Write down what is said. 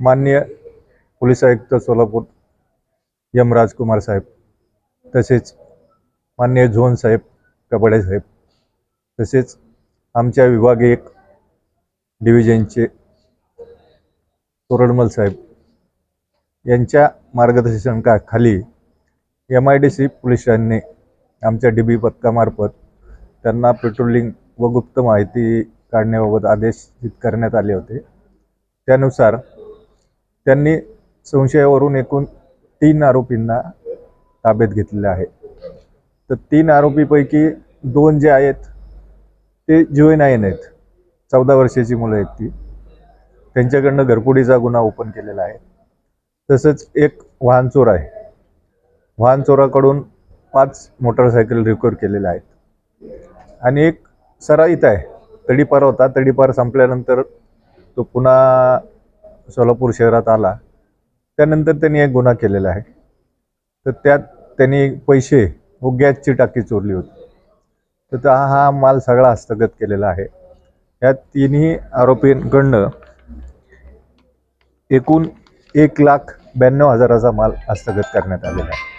माननीय पोलीस आयुक्त सोलापूर यम राजकुमार साहेब तसेच माननीय झोन साहेब कबडे साहेब तसेच आमच्या विभागीय एक डिव्हिजनचे तोरडमल साहेब यांच्या मार्गदर्शन खाली एम आय डी सी पोलिसांनी आमच्या डी बी पथकामार्फत त्यांना पेट्रोलिंग व गुप्त माहिती काढण्याबाबत आदेशित करण्यात आले होते. त्यानुसार त्यांनी संशयावरून एकूण तीन आरोपींना ताब्यात घेतलेले आहे. तर तीन आरोपीपैकी दोन जे आहेत ते जुएनाईन आहेत. चौदा वर्षाची मुलं आहेत ती. त्यांच्याकडनं घरपुडीचा गुन्हा ओपन केलेला आहे. तसंच एक वाहन चोर आहे. वाहन चोराकडून पाच मोटरसायकल रिकवर केलेल्या आहेत. आणि एक सराईत आहे. तडीपार होता. तडीपार संपल्यानंतर तो पुन्हा सोलापूर शहरात आला त्यानंतर त्यांनी एक गुन्हा केलेला आहे. तर त्यात त्यांनी पैसे व गॅसची टाकी चोरली होती. तर त्या- हा माल सगळा हस्तगत केलेला आहे. या तिन्ही आरोपींकडनं एकूण एक लाख ब्याण्णव हजाराचा माल हस्तगत करण्यात आलेला आहे.